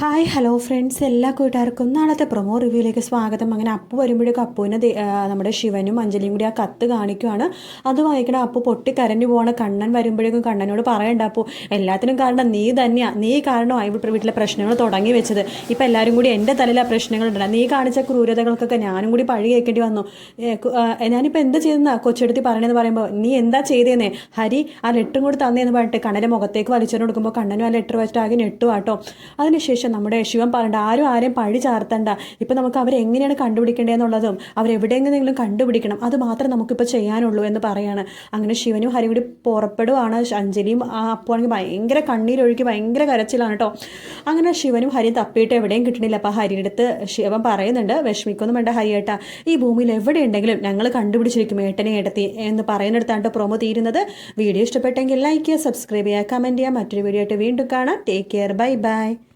Hi hello friends എല്ലാ കൂട്ടുകാർക്കും നാളത്തെ പ്രൊമോ റിവ്യൂയിലേക്ക് സ്വാഗതം. അങ്ങനെ അപ്പു വരുമ്പോഴേക്കും അപ്പുവിനെ നമ്മുടെ ശിവനും അഞ്ജലിയും കൂടി ആ കത്ത് കാണിക്കുവാണ്. അത് വായിക്കണം അപ്പു പൊട്ടി കരഞ്ഞു പോവാണ് കണ്ണൻ വരുമ്പോഴേക്കും കണ്ണനോട് പറയണ്ട അപ്പു എല്ലാത്തിനും കാരണം നീ തന്നെയാ. നീ കാരണമാണ് ഇവിടെ വീട്ടിലെ പ്രശ്നങ്ങൾ തുടങ്ങി വെച്ചത്. ഇപ്പം എല്ലാവരും കൂടി എന്റെ തലയിൽ ആ നീ കാണിച്ച ക്രൂരതകൾക്കൊക്കെ ഞാനും കൂടി പഴി കേൾക്കേണ്ടി വന്നു. ഞാനിപ്പോൾ എന്താ ചെയ്തെന്നാ കൊച്ചെടുത്തി പറയണമെന്ന് പറയുമ്പോൾ നീ എന്താ ചെയ്തേന്നേ? ഹരി ആ ലെറ്ററും കൂടി തന്നേന്ന് പറഞ്ഞിട്ട് കണ്ണന്റെ മുഖത്തേക്ക് വലിച്ചെറിഞ്ഞ് കൊടുക്കുമ്പോൾ കണ്ണനും ആ ലെറ്റർ വെച്ചിട്ട് ആകെ നെട്ടുവാട്ടോ അതിനുശേഷം നമ്മുടെ ശിവൻ പറഞ്ഞിട്ട് ആരും ആരെയും പഴി ചാർത്തണ്ട. ഇപ്പം നമുക്ക് അവരെങ്ങനെയാണ് കണ്ടുപിടിക്കേണ്ടതെന്നുള്ളതും അവരെവിടെയെങ്കിലും കണ്ടുപിടിക്കണം. അത് മാത്രം നമുക്കിപ്പോൾ ചെയ്യാനുള്ളൂ എന്ന് പറയാണ്. അങ്ങനെ ശിവനും ഹരിയും കൂടി പുറപ്പെടുവാണ്. അഞ്ജലിയും ആ അപ്പുവാണെങ്കിൽ ഭയങ്കര കണ്ണീരൊഴുക്കി ഭയങ്കര കരച്ചിലാണ് കേട്ടോ. അങ്ങനെ ശിവനും ഹരിയും തപ്പിയിട്ട് എവിടെയും കിട്ടണില്ല അപ്പോൾ ഹരിയുടെ അടുത്ത് ശിവൻ പറയുന്നുണ്ട് വിഷമിക്കൊന്നും വേണ്ട ഹരിയേട്ടാ ഈ ഭൂമിയിൽ എവിടെ ഉണ്ടെങ്കിലും ഞങ്ങൾ കണ്ടുപിടിച്ചിരിക്കും ഏട്ടനെ ഏട്ടത്തി എന്ന് പറയുന്നിടത്താണ് പ്രൊമോ തീരുന്നത്. വീഡിയോ ഇഷ്ടപ്പെട്ടെങ്കിൽ ലൈക്ക് ചെയ്യുക സബ്സ്ക്രൈബ് ചെയ്യുക കമന്റ് ചെയ്യുക. മറ്റൊരു വീഡിയോ ആയിട്ട് വീണ്ടും കാണാം. Take care bye bye